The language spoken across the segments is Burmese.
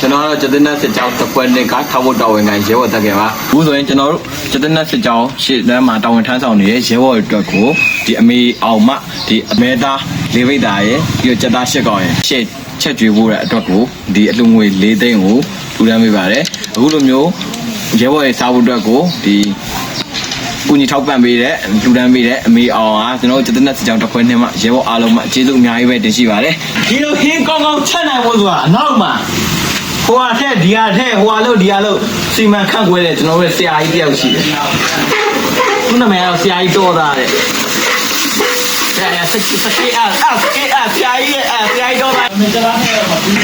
ကျွန်တော်ကတော့ကျတဲ့နတ်စစ်ကြောင်းတစ်ပွဲနှစ်ကထောက်ဖို့တော်ဝင်ခံရဲဘော်တက်ခဲ့ပါအခုဆိုရင်ကျွန်တော်တို့ကျတဲ့နတ်စစ်ကြောင်းရှေ့တန်းမှာတာဝန်ထမ်းဆောင်နေတဲ့ရဲဘော်တွေအတွက်ကိုဒီအမေအောင်မဒီအမဲသားလေးပိတ်သားရဲ့ပြီးတော့ကျက်သားရှစ်ကောင်ရဲ့ရှေ့ချက်ကျွေးဖို့တဲ့အတွက်ကိုဒီအလူငွေ၄သိန်းကိုထူထမ်းပေးပါတယ်အခုလိုမျိုးရဲဘော်ရဲ့စားဖို့အတွက်ကိုဒီကူညီထောက်ပံ့ပေးတဲ့လူတန်းပေးတဲ့အမေအောင်ဟာကျွန်တော်တို့ကျတဲ့နတ်စစ်ကြောင်းတစ်ခွဲနှစ်မှရဲဘော်အားလုံးမှကျေးဇူးအများကြီးပဲတင်ရှိပါတယ်ဒီလိုဟင်းကောင်းကောင်းချက်နိုင်ဖို့ဆိုတာအနောက်မှာ ဟိုဟာထက်ဒီဟာထက်ဟိုဟာလို့ဒီဟာလို့စီမံခန့်ခွဲတဲ့ကျွန်တော်တို့ရဲ့ဆရာကြီးတယောက်ရှိတယ်သူနာမည်ကတော့ဆရာကြီးတော်သားတဲ့ဆရာစက်စက်အားအားစကေအားဆရာကြီးရဲ့အားဆရာကြီးတော်သားမင်းကြားနေတော့မပြီး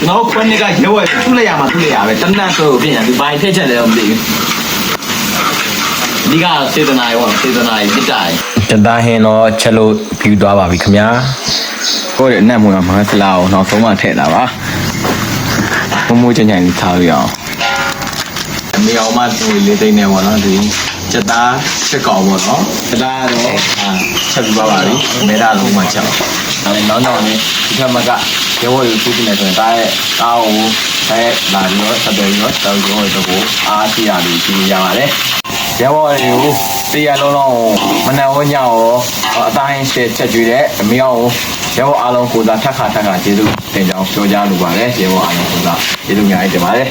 ကျွန်တော်ခွန်းကရဲဝဲသူ့လက်ရမှာသူ့လက်ရပဲတနတ်ဆိုပြင်ရသူဘာထက်ချက်လဲတော့မသိဘူးဒီကစေတနာရောစေတနာရေးပြတာကျန်သားဟင်းတော့ချက်လို့ဖြူသွားပါပြီခင်ဗျာ ကိုယ့်ရဲ့အနက်မွေးမှာမဆလာအောင်နောက်ဆုံးမှထည့်တာပါမမိုးချင်ချင်လေးထားရအောင်အမေအောင်မသူလေးသိနေပါတော့ဒီချက်သားချက်ကောင်ပေါ့နော်ချက်သားတော့အာချက်ပြပါပါပြီမဲတာလုံးမှချက်ပါဒါနဲ့နောက်နောက်လေးဒီထက်မကရဲဘော်တွေသူ့နေဆိုရင်တားရဲ့တားကိုတားရဲ့လာပြီးတော့ဆက်တယ်ပြီးတော့တောက်ရုံးတွေတော့အားရှိရလို့ကြည့်ရပါတယ်ရဘော်တွေကိုတရားလုံးလုံးမနက်ဝညော အတိုင်းရှေ့ချက်ကျွေးတဲ့အမေအောင်ရဘော်အားလုံးကိုစားထက်ခါထက်ခါကျေးဇူးတင်ကြောင်းပြောကြားလိုပါတယ်ရဘော်အားလုံးကိုစားကျေးဇူးများကြီးတင်ပါတယ်